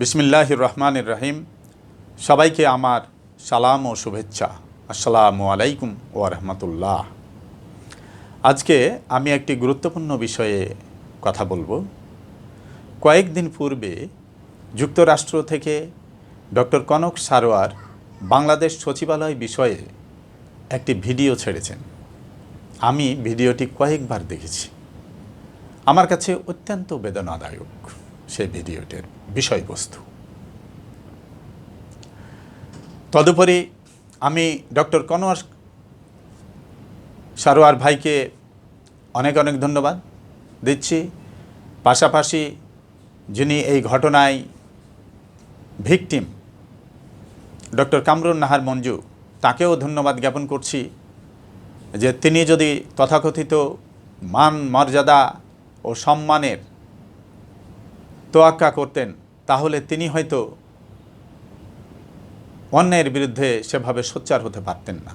বিসমিল্লাহির রহমানির রহিম সবাইকে আমার সালাম ও শুভেচ্ছা। আসসালামু আলাইকুম ও রহমতুল্লাহ। আজকে আমি একটি গুরুত্বপূর্ণ বিষয়ে কথা বলব। কয়েকদিন পূর্বে যুক্তরাষ্ট্র থেকে ডক্টর কনক সারোয়ার বাংলাদেশ সচিবালয় বিষয়ে একটি ভিডিও ছেড়েছেন। আমি ভিডিওটি কয়েকবার দেখেছি। আমার কাছে অত্যন্ত বেদনাদায়ক। সেই ভিডিওটির বিষয়বস্তু। তদুপরি আমি ডক্টর কনোয়ার সারোয়ার ভাইকে অনেক অনেক ধন্যবাদ দিচ্ছি। পাশাপাশি যিনি এই ঘটনায় ভিকটিম, ডক্টর কামরুন নাহার মঞ্জু, তাকেও ধন্যবাদ জ্ঞাপন করছি যে তিনি যদি তথাকথিত মান, মর্যাদা ও সম্মানের তোয়াক্কা করতেন, তাহলে তিনি হয়তো অন্যায়ের বিরুদ্ধে সেভাবে সোচ্চার হতে পারতেন না।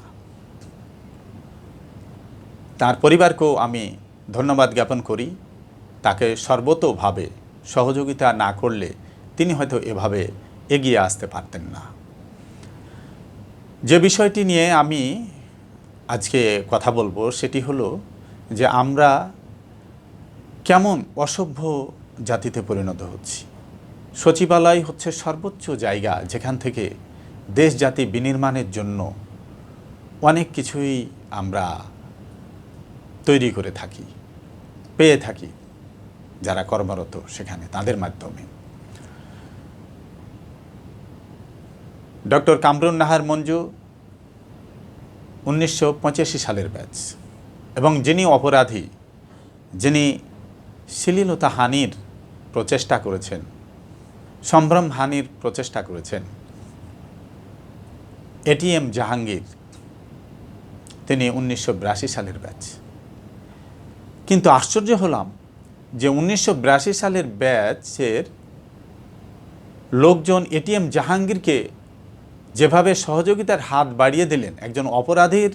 তার পরিবারকেও আমি ধন্যবাদ জ্ঞাপন করি। তাকে সর্বতোভাবে সহযোগিতা না করলে তিনি হয়তো এভাবে এগিয়ে আসতে পারতেন না। যে বিষয়টি নিয়ে আমি আজকে কথা বলব, সেটি হলো যে আমরা কেমন অসভ্য জাতিতে পরিণত হচ্ছি। সচিবালয় হচ্ছে সর্বোচ্চ জায়গা যেখান থেকে দেশ জাতি বিনির্মাণের জন্য অনেক কিছুই আমরা তৈরি করে থাকি, পেয়ে থাকি যারা কর্মরত সেখানে তাদের মাধ্যমে। ডক্টর কামরুন নাহার মঞ্জু উনিশশো পঁচাশি সালের ব্যাচ এবং যিনি অপরাধী, যিনি শ্লীলতা হানির প্রচেষ্টা করেছেন। সম্ভ্রম হানির প্রচেষ্টা করেছেন। এটিএম জাহাঙ্গীর, তিনি উনিশশো বিরাশি সালের ব্যাচ। কিন্তু আশ্চর্য হলাম যে উনিশশো বিরাশি সালের ব্যাচের লোকজন এটিএম জাহাঙ্গীরকে যেভাবে সহযোগিতার হাত বাড়িয়ে দিলেন, একজন অপরাধীর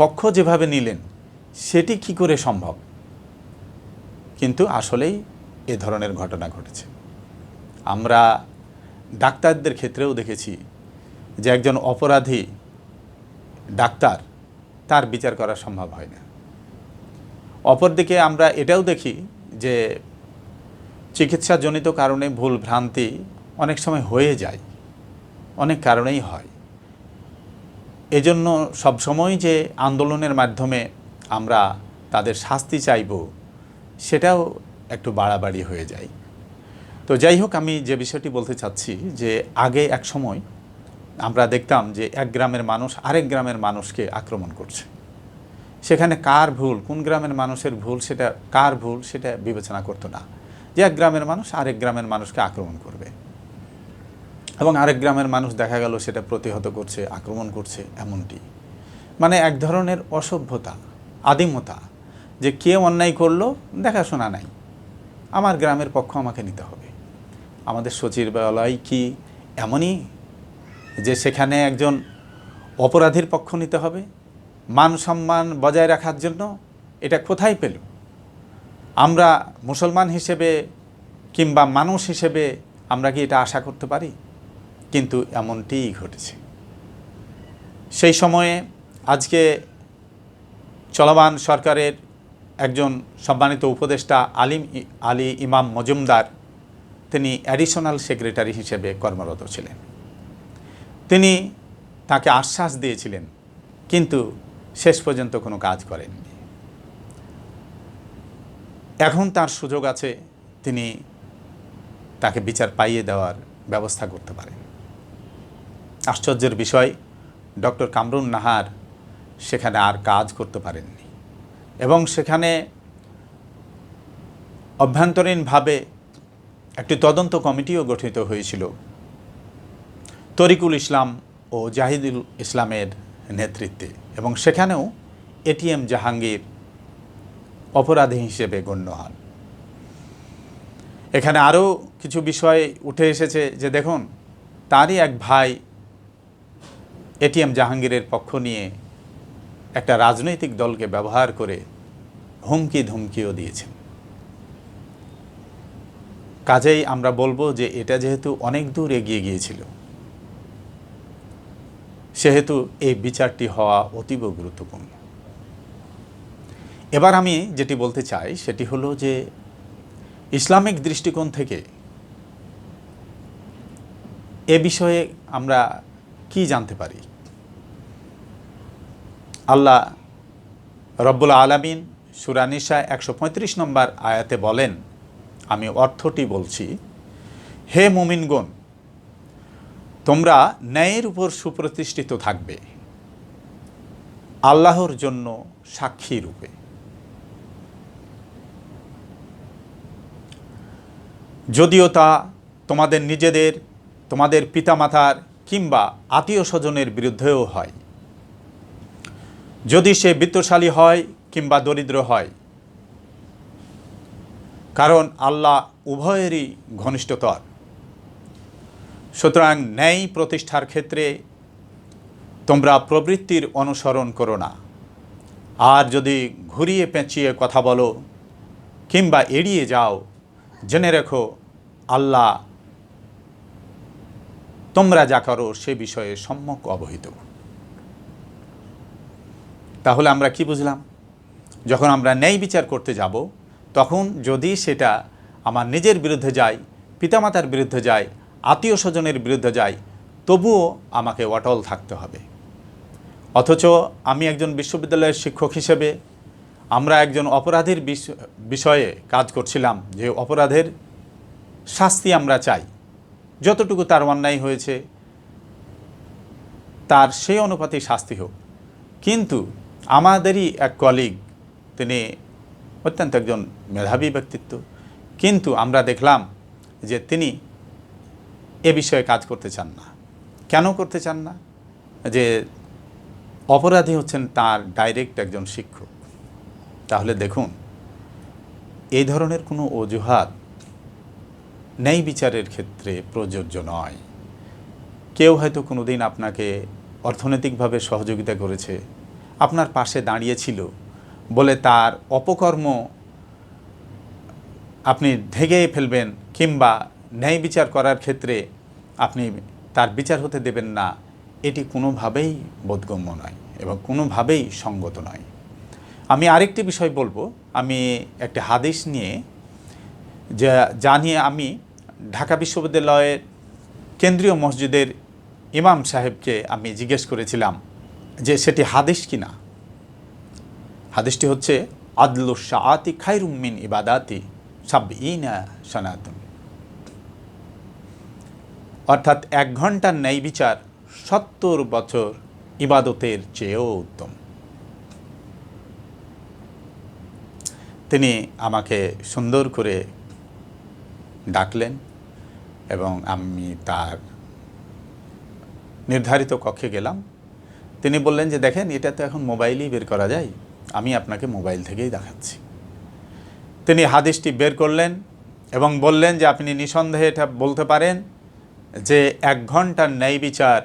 পক্ষ যেভাবে নিলেন, সেটি কি করে সম্ভব? কিন্তু আসলেই এ ধরনের ঘটনা ঘটেছে। আমরা ডাক্তারদের ক্ষেত্রেও দেখেছি যে একজন অপরাধী ডাক্তার, তার বিচার করা সম্ভব হয় না। অপরদিকে আমরা এটাও দেখি যে চিকিৎসাজনিত কারণে ভুল ভ্রান্তি অনেক সময় হয়ে যায়, অনেক কারণেই হয়। এজন্য সবসময় যে আন্দোলনের মাধ্যমে আমরা তাদের শাস্তি চাইব, সেটাও একটু বাড়াবাড়ি হয়ে যায়। তো যাই হোক, আমি যে বিষয়টি বলতে চাচ্ছি যে আগে এক সময় আমরা দেখতাম যে এক গ্রামের মানুষ আরেক গ্রামের মানুষকে আক্রমণ করছে। সেখানে কার ভুল, কোন গ্রামের মানুষের ভুল, সেটা কার ভুল, সেটা বিবেচনা করতো না। যে এক গ্রামের মানুষ আরেক গ্রামের মানুষকে আক্রমণ করবে। এবং আরেক গ্রামের মানুষ দেখা গেল সেটা প্রতিহত করছে, আক্রমণ করছে, এমনটি। মানে এক ধরনের অসভ্যতা, আদিমতা, যে কে অন্যায় করল, দেখাশোনা নাই। আমার গ্রামের পক্ষ আমাকে নিতে হবে। আমাদের সচিবালয় কি এমনই যে সেখানে একজন অপরাধীর পক্ষ নিতে হবে? মান সম্মান বজায় রাখার জন্য এটা কোথায় পেল? আমরা মুসলমান হিসেবে কিংবা মানুষ হিসেবে আমরা কি এটা আশা করতে পারি? কিন্তু এমনটিই ঘটেছে। সেই সময়ে আজকে চলমান সরকারের একজন সম্মানিত উপদেষ্টা আলিম আলী ইমাম মজুমদার, তিনি অ্যাডিশনাল সেক্রেটারি হিসেবে কর্মরত ছিলেন। তিনি তাকে আশ্বাস দিয়েছিলেন, কিন্তু শেষ পর্যন্ত কোনো কাজ করেননি। এখন তার সুযোগ আছে, তিনি তাকে বিচার পাইয়ে দেওয়ার ব্যবস্থা করতে পারেন। আশ্চর্যের বিষয়, ডক্টর কামরুন নাহার সেখানে আর কাজ করতে পারেননি। এবং সেখানে অভ্যন্তরীণভাবে একটি তদন্ত কমিটিও গঠিত হয়েছিল। তরিকুল ইসলাম ও জাহিদুল ইসলামের নেতৃত্বে এবং সেখানেও এটিএম জাহাঙ্গীর অপরাধী হিসেবে গণ্য হন। এখানে আরও কিছু বিষয় উঠে এসেছে যে দেখুন, তারই এক ভাই এটিএম জাহাঙ্গীরের পক্ষ নিয়ে একটা রাজনৈতিক দলকে ব্যবহার করে হুমকি ধুমকিও দিয়েছেন। কাজেই আমরা বলব যে এটা যেহেতু অনেক দূর এগিয়ে গিয়েছিল, সেহেতু এই বিচারটি হওয়া অতীব গুরুত্বপূর্ণ। এবার আমি যেটি বলতে চাই সেটি হলো যে ইসলামিক দৃষ্টিকোণ থেকে এ বিষয়ে আমরা কি জানতে পারি? আল্লাহ রব্বুল আলমিন সুরানিসা একশো পঁয়ত্রিশ নম্বর আয়াতে বলেন, আমি অর্থটি বলছি, হে মুমিনগণ, তোমরা ন্যায়ের উপর সুপ্রতিষ্ঠিত থাকবে, আল্লাহর জন্য সাক্ষী রূপে। যদিও তা তোমাদের নিজেদের, তোমাদের পিতামাতার কিংবা আত্মীয় স্বজনের বিরুদ্ধেও হয় যদি সে বিত্তশালী হয় কিংবা দরিদ্র হয়। কারণ আল্লাহ উভয়েরই ঘনিষ্ঠতর। সুতরাং ন্যায় প্রতিষ্ঠার ক্ষেত্রে তোমরা প্রবৃত্তির অনুসরণ করো না। আর যদি ঘুরিয়ে পেঁচিয়ে কথা বলো কিংবা এড়িয়ে যাও, জেনে রেখো আল্লাহ তোমরা যা করো সে বিষয়ে সম্যক অবহিত। তাহলে আমরা কি বুঝলাম? যখন আমরা ন্যায় বিচার করতে যাব, তখন যদি সেটা আমার নিজের বিরুদ্ধে যায়, পিতামাতার বিরুদ্ধে যায় আত্মীয় স্বজনের বিরুদ্ধে যায়, তবুও আমাকে অটল থাকতে হবে। অথচ আমি একজন বিশ্ববিদ্যালয়ের শিক্ষক হিসেবে আমরা একজন অপরাধীর বিষ- বিষয়ে কাজ করছিলাম যে অপরাধের শাস্তি আমরা চাই। যতটুকু তার অন্যায় হয়েছে, তার সেই অনুপাতে শাস্তি হোক। কিন্তু আমাদেরই এক কলিগ তিনি অত্যন্ত একজন মেধাবী ব্যক্তিত্ব, কিন্তু আমরা দেখলাম যে তিনি এ বিষয়ে কাজ করতে চান না। কেন করতে চান না? যে অপরাধী হচ্ছেন তার ডাইরেক্ট একজন শিক্ষক। তাহলে দেখুন, এই ধরনের কোনো অজুহাত ন্যায় বিচারের ক্ষেত্রে, প্রযোজ্য নয়। কেউ হয়তো কোনো দিন আপনাকে অর্থনৈতিকভাবে সহযোগিতা করেছে আপনার পাশে দাঁড়িয়েছিল বলে তার অপকর্ম আপনি ঢেকে ফেলবেন কিংবা ন্যায় বিচার করার ক্ষেত্রে আপনি তার বিচার হতে দেবেন না। এটি কোনোভাবেই বোধগম্য নয় এবং কোনোভাবেই সঙ্গত নয়। আমি আরেকটি বিষয় বলব। আমি একটি হাদিস নিয়ে যা যা নিয়ে আমি ঢাকা বিশ্ববিদ্যালয়ের কেন্দ্রীয় মসজিদের ইমাম সাহেবকে আমি জিজ্ঞেস করেছিলাম। যে সেটি হাদিস কিনা? হাদিসটি হচ্ছে, আদলু শাআতি খাইরুমিন ইবাদাতি সাবইনা সনাতন। অর্থাৎ এক ঘণ্টার ন্যায় বিচার সত্তর বছর ইবাদতের চেয়েও উত্তম। তিনি আমাকে সুন্দর করে ডাকলেন এবং আমি তার নির্ধারিত কক্ষে গেলাম। তিনি বললেন যে, দেখেন, এটা তো এখন মোবাইলেই বের করা যায়। আমি আপনাকে মোবাইল থেকেই দেখাচ্ছি। তিনি হাদিসটি বের করলেন এবং বললেন যে, আপনি নিঃসন্দেহে এটা বলতে পারেন যে, এক ঘণ্টার ন্যায় বিচার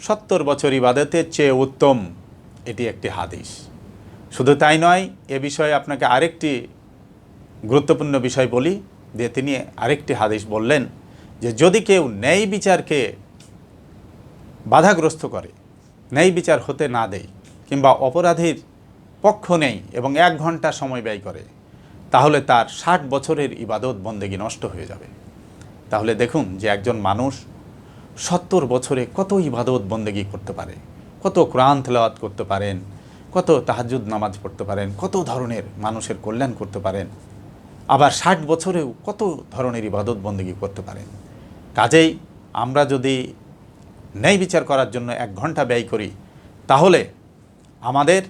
সত্তর বছর ইবাদতের চেয়ে উত্তম এটি একটি হাদিস। শুধু তাই নয়, এ বিষয়ে আপনাকে আরেকটি গুরুত্বপূর্ণ বিষয় বলি, যে তিনি আরেকটি হাদিস বললেন যে, যদি কেউ ন্যায় বিচারকে বাধাগ্রস্ত করে ন্যায় বিচার হতে না দেয় কিংবা অপরাধীর পক্ষ নেই এবং এক ঘণ্টা সময় ব্যয় করে, তাহলে তার ষাট বছরের ইবাদত বন্দেগী নষ্ট হয়ে যাবে। তাহলে দেখুন যে একজন মানুষ সত্তর বছরে কত ইবাদত বন্দেগী করতে পারে, কত কোরআন তেলাওয়াত করতে পারেন, কত তাহাজুদ নামাজ পড়তে পারেন, কত ধরনের মানুষের কল্যাণ করতে পারেন, আবার ষাট বছরেও কত ধরনের ইবাদত বন্দেগী করতে পারেন। কাজেই আমরা যদি ন্যায় বিচার করার জন্য এক ঘণ্টা ব্যয় করি, তাহলে আমাদের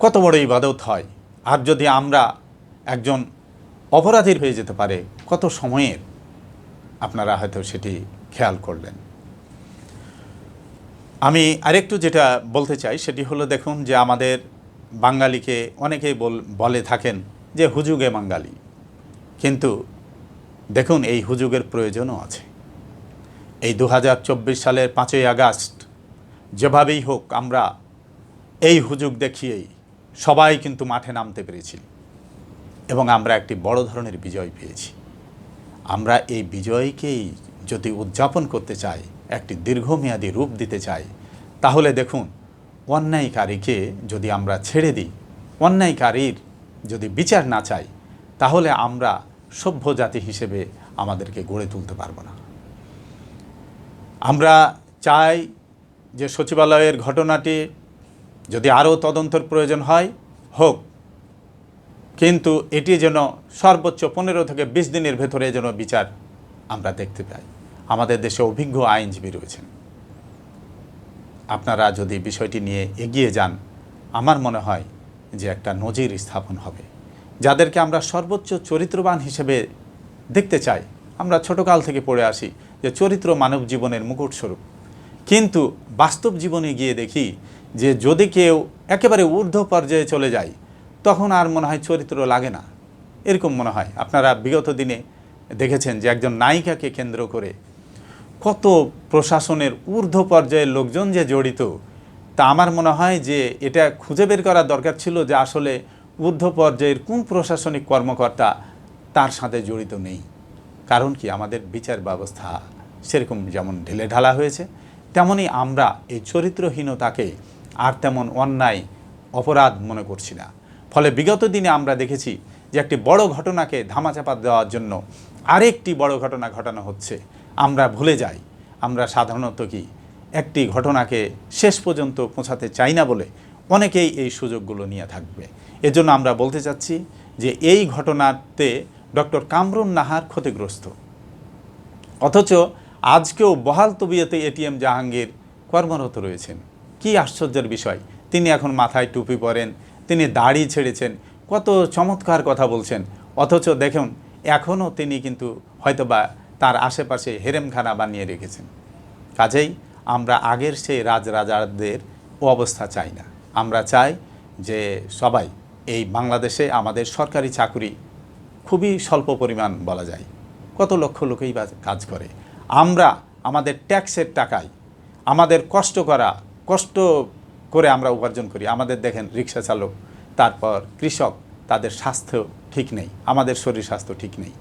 কত বড় ইবাদত হয়। আর যদি আমরা একজন অপরাধীর হয়ে যেতে পারে, কত সময়ের? আপনারা হয়তো সেটি খেয়াল করলেন। আমি আরেকটু যেটা বলতে চাই, সেটি হলো দেখুন যে আমাদের বাঙালিকে অনেকেই বল, বলে থাকেন যে, হুজুগে বাঙালি। কিন্তু দেখুন, এই হুজুগের প্রয়োজনও আছে। এই দু হাজার চব্বিশ সালের পাঁচই আগস্ট, যেভাবেই হোক আমরা এই হুজুগ দেখিয়েই সবাই কিন্তু মাঠে নামতে পেরেছি এবং আমরা একটি বড় ধরনের বিজয় পেয়েছি। আমরা এই বিজয়কেই যদি উদযাপন করতে চাই, একটি দীর্ঘমেয়াদী রূপ দিতে চাই, তাহলে দেখুন, অন্যায়কারীকে যদি আমরা ছেড়ে দিই, অন্যায়কারীর যদি বিচার না চাই, তাহলে আমরা সভ্য জাতি হিসেবে আমাদেরকে গড়ে তুলতে পারব না। আমরা চাই যে সচিবালয়ের ঘটনাটি যদি আরও তদন্তর প্রয়োজন হয়, হোক। কিন্তু এটি যেন সর্বোচ্চ পনেরো থেকে বিশ দিনের ভেতরে যেন বিচার আমরা দেখতে পাই। আমাদের দেশে অভিজ্ঞ আইনজীবী রয়েছেন। আপনারা যদি বিষয়টি নিয়ে এগিয়ে যান, আমার মনে হয় যে একটা নজির স্থাপন হবে। যাদেরকে আমরা সর্বোচ্চ চরিত্রবান হিসেবে দেখতে চাই, আমরা ছোটকাল থেকে পড়ে আসি যে চরিত্র মানব জীবনের মুকুট স্বরূপ কিন্তু বাস্তব জীবনে গিয়ে দেখি যে যদি কেউ একেবারে ঊর্ধ্ব পর্যায়ে চলে যায়, তখন আর মনে হয় চরিত্র লাগে না। এরকম মনে হয়। আপনারা বিগত দিনে দেখেছেন যে একজন নায়িকাকে কেন্দ্র করে কত প্রশাসনের ঊর্ধ্ব পর্যায়ের লোকজন যে জড়িত, তা আমার মনে হয় যে এটা খুঁজে বের করার দরকার ছিল যে আসলে ঊর্ধ্ব পর্যায়ের কোন প্রশাসনিক কর্মকর্তা তার সাথে জড়িত নেই। কারণ কি? আমাদের বিচার ব্যবস্থা সেরকম যেমন ঢেলে ঢালা হয়েছে, তেমনি আমরা এই চরিত্রহীনতাকে আর তেমন অন্যায়, অপরাধ মনে করছি না। ফলে বিগত দিনে আমরা দেখেছি যে একটি বড় ঘটনাকে ধামাচাপা দেওয়ার জন্য আরেকটি বড় ঘটনা ঘটানো হচ্ছে। আমরা ভুলে যাই। আমরা সাধারণত কি একটি ঘটনাকে শেষ পর্যন্ত পৌঁছাতে চাই না বলে অনেকেই এই সুযোগগুলো নিয়ে থাকবে। এজন্য আমরা বলতে চাচ্ছি যে এই ঘটনাতে ডক্টর কামরুন নাহার ক্ষতিগ্রস্ত। অথচ আজকেও বহাল তবিয়তে এটিএম জাহাঙ্গীর কর্মরত রয়েছেন। কি আশ্চর্যের বিষয়, তিনি এখন মাথায় টুপি পরেন, তিনি দাড়ি ছেড়েছেন, কত চমৎকার কথা বলছেন। অথচ দেখুন, এখনও তিনি কিন্তু হয়তোবা তার আশেপাশে হেরেমখানা বানিয়ে রেখেছেন। কাজেই আমরা আগের সেই রাজরাজাদের অবস্থা চাই না। আমরা চাই যে সবাই এই বাংলাদেশে আমাদের সরকারি চাকুরি খুবই স্বল্প পরিমাণ বলা যায়। কত লক্ষ লোকেই কাজ করে। আমরা আমাদের ট্যাক্সের টাকায় আমাদের কষ্ট করা, কষ্ট করে আমরা উপার্জন করি। আমাদের দেখেন রিক্সা চালক, তারপর কৃষক, তাদের স্বাস্থ্য ঠিক নেই, আমাদের শরীর স্বাস্থ্য ঠিক নেই।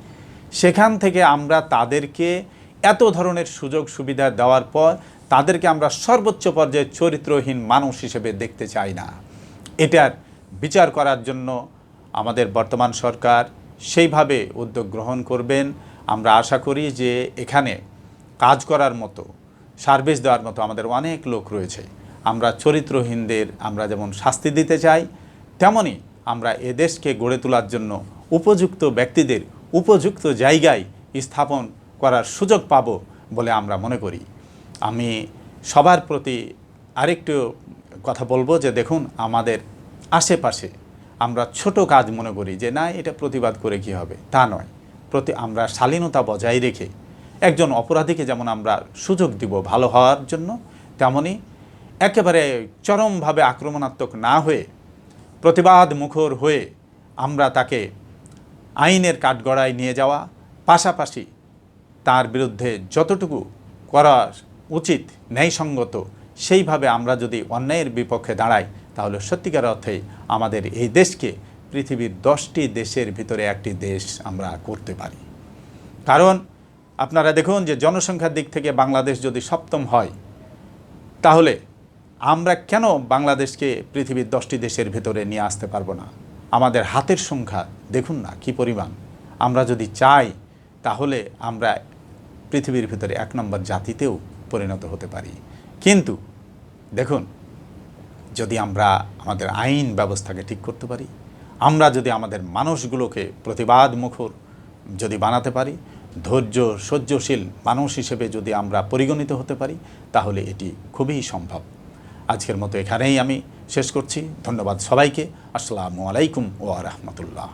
সেখান থেকে আমরা তাদেরকে এত ধরনের সুযোগ সুবিধা দেওয়ার পর তাদেরকে আমরা সর্বোচ্চ পর্যায়ে চরিত্রহীন মানুষ হিসেবে দেখতে চাই না। এটার বিচার করার জন্য আমাদের বর্তমান সরকার সেইভাবে উদ্যোগ গ্রহণ করবেন। আমরা আশা করি যে এখানে কাজ করার মতো, সার্ভিস দেওয়ার মতো আমাদের অনেক লোক রয়েছে। আমরা চরিত্রহীনদের আমরা যেমন শাস্তি দিতে চাই, তেমনি আমরা এদেশকে গড়ে তোলার জন্য উপযুক্ত ব্যক্তিদের উপযুক্ত জায়গায় স্থাপন করার সুযোগ পাব বলে আমরা মনে করি। আমি সবার প্রতি আরেকটু কথা বলব যে দেখুন, আমাদের আশেপাশে আমরা ছোট কাজ মনে করি যে, না, এটা প্রতিবাদ করে কি হবে? তা নয়। প্রতি, আমরা শালীনতা বজায় রেখে একজন অপরাধীকে যেমন আমরা সুযোগ দিব ভালো হওয়ার জন্য, তেমনি একেবারে চরমভাবে আক্রমণাত্মক না হয়ে, প্রতিবাদ মুখর হয়ে আমরা তাকে আইনের কাঠগড়ায় নিয়ে যাওয়া, পাশাপাশি তার বিরুদ্ধে যতটুকু করা উচিত ন্যায়সঙ্গত, সেইভাবে আমরা যদি অন্যায়ের বিপক্ষে দাঁড়াই তাহলে সত্যিকার অর্থে আমাদের এই দেশকে পৃথিবীর দশটি দেশের ভিতরে একটি দেশ আমরা করতে পারি। কারণ আপনারা দেখুন যে জনসংখ্যার দিক থেকে বাংলাদেশ যদি সপ্তম হয়, তাহলে আমরা কেন বাংলাদেশকে পৃথিবীর দশটি দেশের ভেতরে নিয়ে আসতে পারব না? আমাদের হাতের সংখ্যা, দেখুন না কি পরিমাণ। আমরা যদি চাই, তাহলে আমরা পৃথিবীর ভিতরে এক নম্বর জাতিতেও পরিণত হতে পারি। কিন্তু দেখুন যদি আমরা আমাদের আইন ব্যবস্থাকে ঠিক করতে পারি, আমরা যদি আমাদের মানুষগুলোকে প্রতিবাদ মুখর যদি বানাতে পারি, ধৈর্য সহ্যশীল মানুষ হিসেবে যদি আমরা পরিগণিত হতে পারি, তাহলে এটি খুবই সম্ভব। আজকের মতো এখানেই আমি শেষ করছি। ধন্যবাদ সবাইকে। আসসালামু আলাইকুম ও রহমতুল্লাহ।